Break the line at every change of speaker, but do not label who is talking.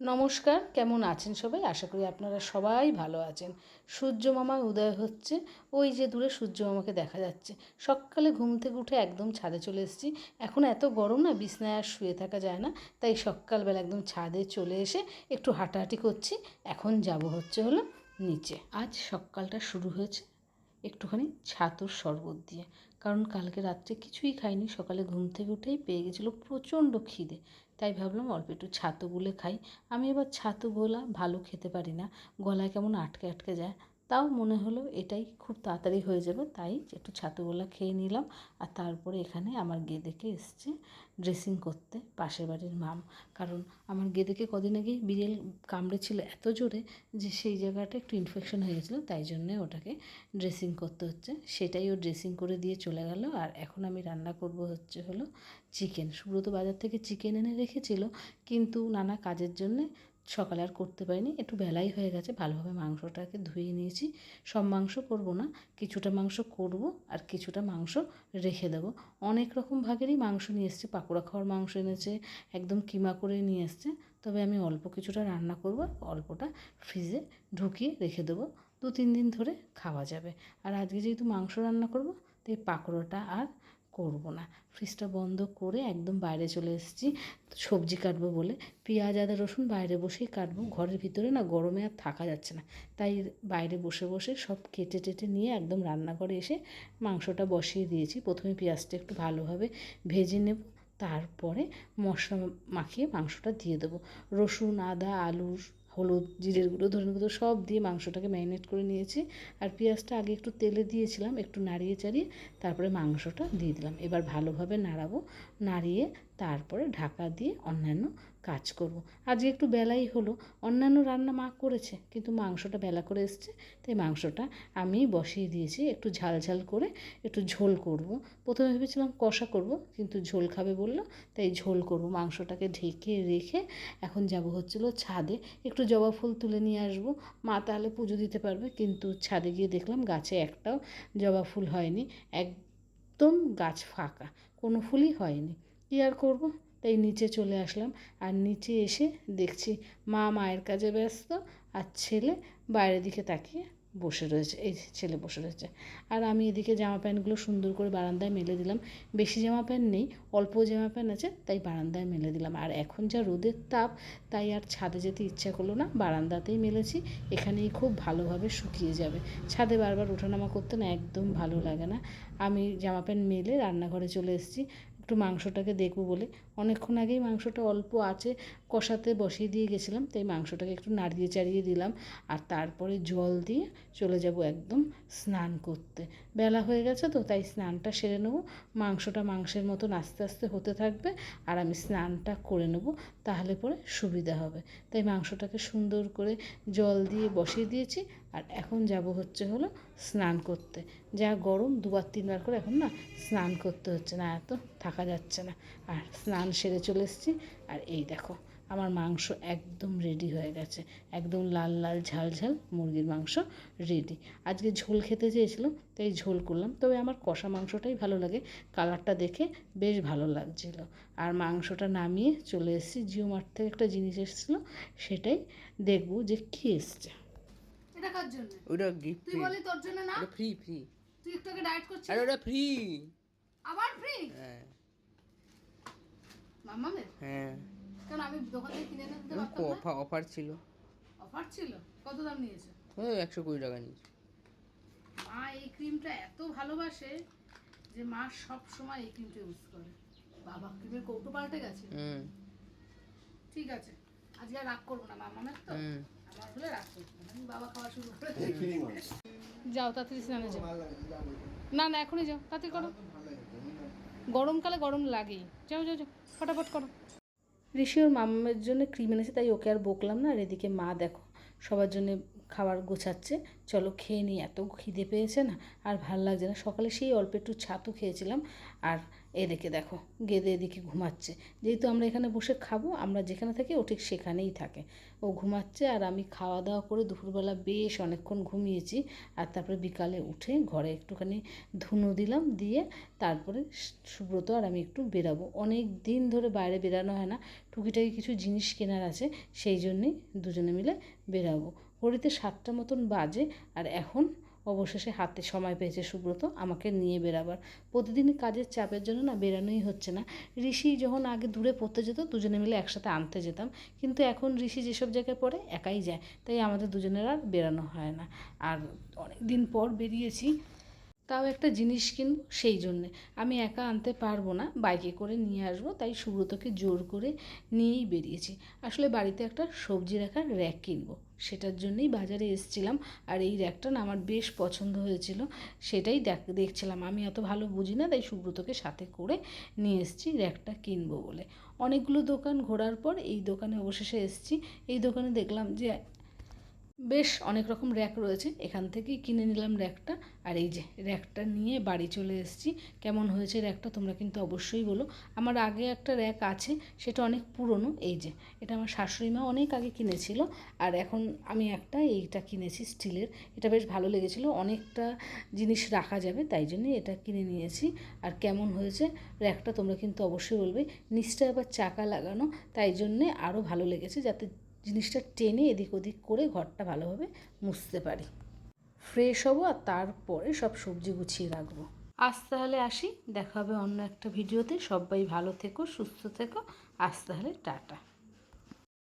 নমস্কার, কেমন আছেন সবাই? আশা করি আপনারা সবাই ভালো আছেন। সূর্য মামা উদয় হচ্ছে। ওই যে দূরে সূর্য মামাকে দেখা যাচ্ছে। সকালে ঘুম থেকে উঠে একদম ছাদে চলে এসেছি। এখন এত গরম না, বিছনায় আর শুয়ে থাকা যায় না। তাই সকালবেলা একদম ছাদে চলে এসে একটু হাঁটাহাঁটি করছি। এখন যাব হচ্ছে হলো নিচে। আজ সকালটা শুরু হয়েছে একটুখানি ছাতুর শরবত দিয়ে। কারণ কালকে রাত্রে কিছুই খাইনি। সকালে ঘুম থেকে উঠেই পেয়ে গেছিল প্রচণ্ড খিদে। তাই ভাবলাম অল্প একটু ছাতু গুলে খাই। আমি এবার ছাতু গোলা ভালো খেতে পারি না। গলায় কেমন আটকে আটকে যায়। তাও মনে হলো এটাই খুব তাড়াতাড়ি হয়ে যাবে, তাই একটু ছাতুগোলা খেয়ে নিলাম। আর তারপরে এখানে আমার গেদেকে এসছে ড্রেসিং করতে, পাশের বাড়ির মাম। কারণ আমার গেদেকে কদিন আগে বিড়েল কামড়েছিল এত জোরে যে সেই জায়গাটা একটু ইনফেকশন হয়ে গেছিল, তাই জন্যে ওটাকে ড্রেসিং করতে হচ্ছে। সেটাই ও ড্রেসিং করে দিয়ে চলে গেল। আর এখন আমি রান্না করব হচ্ছে হলো চিকেন সুব্রত বাজার থেকে চিকেন এনে রেখেছিল, কিন্তু নানা কাজের জন্যে সকালে আর করতে পারিনি, একটু বেলাই হয়ে গেছে, ভালোভাবে মাংসটাকে ধুয়ে নিয়েছি। সব মাংস করব না, কিছুটা মাংস করব আর কিছুটা মাংস রেখে দেবো। অনেক রকম ভাগেরই মাংস নিয়ে এসছে, পাকোড়া খাওয়ার মাংস এনেছে, একদম কিমা করে নিয়ে এসছে। তবে আমি অল্প কিছুটা রান্না করব অল্পটা ফ্রিজে ঢুকিয়ে রেখে দেবো। দু তিন দিন ধরে খাওয়া যাবে। আর আজকে যেহেতু মাংস রান্না করব, তাই পাকোড়াটা আর করব না। ফ্রিজটা বন্ধ করে একদম বাইরে চলে এসেছি। সবজি কাটবো বলে। পেঁয়াজ, আদা, রসুন বাইরে বসেই কাটবো। ঘরের ভিতরে না গরমে আর থাকা যাচ্ছে না। তাই বাইরে বসে বসে সব কেটে টেটে নিয়ে একদম রান্নাঘরে এসে মাংসটা বসিয়ে দিয়েছি। প্রথমে পেঁয়াজটা একটু ভালোভাবে ভেজে নেব। তারপরে মশলা মাখিয়ে মাংসটা দিয়ে দেবো। রসুন, আদা, আলু হলুদ, জিরের গুঁড়ো, ধনের গুঁড়ো সব দিয়ে মাংসটাকে ম্যারিনেট করে নিয়েছি। আর পেঁয়াজটা আগে একটু তেলে দিয়েছিলাম, একটু নাড়িয়ে চাড়িয়ে তারপরে মাংসটা দিয়ে দিলাম। এবার ভালোভাবে নাড়াবো, নাড়িয়ে তারপরে ঢাকা দিয়ে অন্যান্য কাজ করব। আজকে একটু বেলাই হলো, অন্যান্য রান্না মা করেছে, কিন্তু মাংসটা বেলা করে এসছে, তাই মাংসটা আমি বসিয়ে দিয়েছি, একটু ঝাল ঝাল করে একটু ঝোল করব। প্রথমে ভেবেছিলাম কষা করব, কিন্তু ঝোল খাবে বলল, তাই ঝোল করব মাংসটাকে ঢেকে রেখে এখন যাব হচ্ছিল ছাদে, একটু জবা ফুল তুলে নিয়ে আসব মা তাহলে পুজো দিতে পারবে, কিন্তু ছাদে গিয়ে দেখলাম গাছে একটাও জবা ফুল হয়নি, একদম গাছ ফাঁকা, কোনো ফুলই হয়নি কী আর করব তাই নিচে চলে আসলাম। আর নিচে এসে দেখছি মা মায়ের কাজে ব্যস্ত আর ছেলে বাইরের দিকে তাকিয়ে বসে রয়েছে। এই ছেলে বসে রয়েছে। আর আমি এদিকে জামা প্যান্টগুলো সুন্দর করে বারান্দায় মেলে দিলাম। বেশি জামা প্যান্ট নেই, অল্প জামা প্যান্ট আছে, তাই বারান্দায় মেলে দিলাম। আর এখন যা রোদের তাপ, তাই আর ছাদে যেতে ইচ্ছা করল না। বারান্দাতেই মেলেছি, এখানেই খুব ভালোভাবে শুকিয়ে যাবে। ছাদে বারবার ওঠানামা করতে না একদম ভালো লাগে না। আমি জামা প্যান্ট মেলে রান্নাঘরে চলে এসেছি। একটু মাংসটাকে দেখব বলে। অনেকক্ষণ আগেই মাংসটা অল্প আছে, কষাতে বসিয়ে দিয়ে গেছিলাম, তাই মাংসটাকে একটু নাড়িয়ে চাড়িয়ে দিলাম। আর তারপরে জল দিয়ে চলে যাব একদম স্নান করতে। বেলা হয়ে গেছে তো, তাই স্নানটা সেরে নেব। মাংসটা মাংসের মতন আস্তে আস্তে হতে থাকবে আর আমি স্নানটা করে নেব, তাহলে পরে সুবিধা হবে। তাই মাংসটাকে সুন্দর করে জল দিয়ে বসিয়ে দিয়েছি আর এখন যাব হচ্ছে হলো স্নান করতে। যা গরম দুবার তিনবার করে এখন না স্নান করতে হচ্ছে না, এত থাকা যাচ্ছে না। আর স্নান সেরে চলে এসেছি। আর এই দেখো, আমার মাংস একদম রেডি হয়ে গেছে। একদম লাল লাল ঝাল ঝাল মুরগির মাংস রেডি আজকে ঝোল খেতে চেয়েছিল তাই ঝোল করলাম। তবে আমার কষা মাংসটাই ভালো লাগে। কালারটা দেখে বেশ ভালো লাগছিল। আর মাংসটা নামিয়ে চলে এসেছি। জিও মার্ট থেকে একটা জিনিস এসেছিল, সেটাই দেখব যে কী এসছে।
এটা কার জন্য?
ওটা গিফট
তুই বলি তোর জন্য না?
ওটা ফ্রি ফ্রি
তুই একটু আগে ডায়েট করছিস?
আরে ওটা ফ্রি
আবার ফ্রি
হ্যাঁ। হ্যাঁ।
কারণ আমি দোকান থেকে কিনে পারতাম
অফার ছিল।
অফার ছিল? কত দাম নিয়েছে?
ওই একশো কুড়ি টাকা নিয়েছে।
মা এই ক্রিমটা এত ভালোবাসে যে মা সব সময় এই ক্রিমটা ইউজ করে। বাবা ক্রিমের কৌটো পাল্টে গেছে?
হুম।
ঠিক আছে। আজকে রাগ করব না মামামের তো?
যাও তাড়াতাড়ি স্নানে যাও। না না এখনই যাও তাড়াতাড়ি করো। গরমকালে গরম লাগেই। যাও যাও যাও ফটাফট করো। ঋষি ওর মামামের জন্য ক্রিম এনেছে তাই ওকে আর বকলাম না আর এদিকে মা দেখো সবার জন্য খাবার গোছাচ্ছে। চলো খেয়ে নিই এত খিদে পেয়েছে না আর ভালো লাগছে না। সকালে সেই অল্প একটু ছাতু খেয়েছিলাম আর এদিকে দেখো গেদে এদিকে ঘুমাচ্ছে। যেহেতু আমরা এখানে বসে খাব, আমরা যেখানে থাকি ও ঠিক সেখানেই থাকে। ও ঘুমাচ্ছে আর আমি খাওয়া দাওয়া করে দুপুরবেলা বেশ অনেকক্ষণ ঘুমিয়েছি। আর তারপরে বিকালে উঠে ঘরে একটুখানি ধুনো দিলাম, দিয়ে তারপরে সুব্রত আর আমি একটু বেরাবো। অনেক দিন ধরে বাইরে বেরানো হয় না, টুকিটাকি কিছু জিনিস কেনার আছে, সেই জন্যেই দুজনে মিলে বেরাবো। ঘড়িতে সাতটা মতন বাজে, আর এখন অবশেষে হাতে সময় পেয়েছে সুব্রত, আমাকে নিয়ে বেরাবার প্রতিদিন কাজের চাপের জন্য না বেরানোই হচ্ছে না। ঋষি যখন আগে দূরে পড়তে যেত, দুজনে মিলে একসাথে আনতে যেতাম। কিন্তু এখন ঋষি যেসব জায়গায় পড়ে, একাই যায়। তাই আমাদের দুজনের আর বেরানো হয় না। আর অনেক দিন পর বেরিয়েছি তাও একটা জিনিস কিনবো সেই জন্যে। আমি একা আনতে পারব না, বাইকে করে নিয়ে আসব, তাই সুব্রতকে জোর করে নিয়েই বেরিয়েছি। আসলে বাড়িতে একটা সবজি রাখার র্যাক কিনবো, সেটার জন্যই বাজারে এসেছিলাম। আর এই র্যাকটা না আমার বেশ পছন্দ হয়েছিল, সেটাই দেখ, দেখছিলাম। আমি অত ভালো বুঝি না, তাই সুব্রতকে সাথে করে নিয়ে এসেছি র্যাকটা কিনবো বলে। অনেকগুলো দোকান ঘোরার পর এই দোকানে অবশেষে এসেছি। এই দোকানে দেখলাম যে বেশ অনেক রকম র্যাক রয়েছে। এখান থেকেই কিনে নিলাম র্যাকটা আর এই যে র্যাকটা নিয়ে বাড়ি চলে এসেছি। কেমন হয়েছে র্যাকটা তোমরা কিন্তু অবশ্যই বলো। আমার আগে একটা র্যাক আছে, সেটা অনেক পুরনো, এই যে। এটা আমার শাশুড়ি মা অনেক আগে কিনেছিল। আর এখন আমি একটা, এইটা কিনেছি স্টিলের। এটা বেশ ভালো লেগেছিল। অনেকটা জিনিস রাখা যাবে, তাই জন্যই এটা কিনে নিয়েছি। আর কেমন হয়েছে র্যাকটা তোমরা কিন্তু অবশ্যই বলবে। নিচটা আবার চাকা লাগানো, তাই জন্যে আরও ভালো লেগেছে, যাতে জিনিসটা টেনে এদিক ওদিক করে ঘরটা ভালোভাবে মুছতে পারি। ফ্রেশ হব আর তারপরে সব সবজি গুছিয়ে রাখব। আজ তাহলে আসি, দেখা হবে অন্য একটা ভিডিওতে। সবাই ভালো থেকো, সুস্থ থেকো। আজ তাহলে টাটা।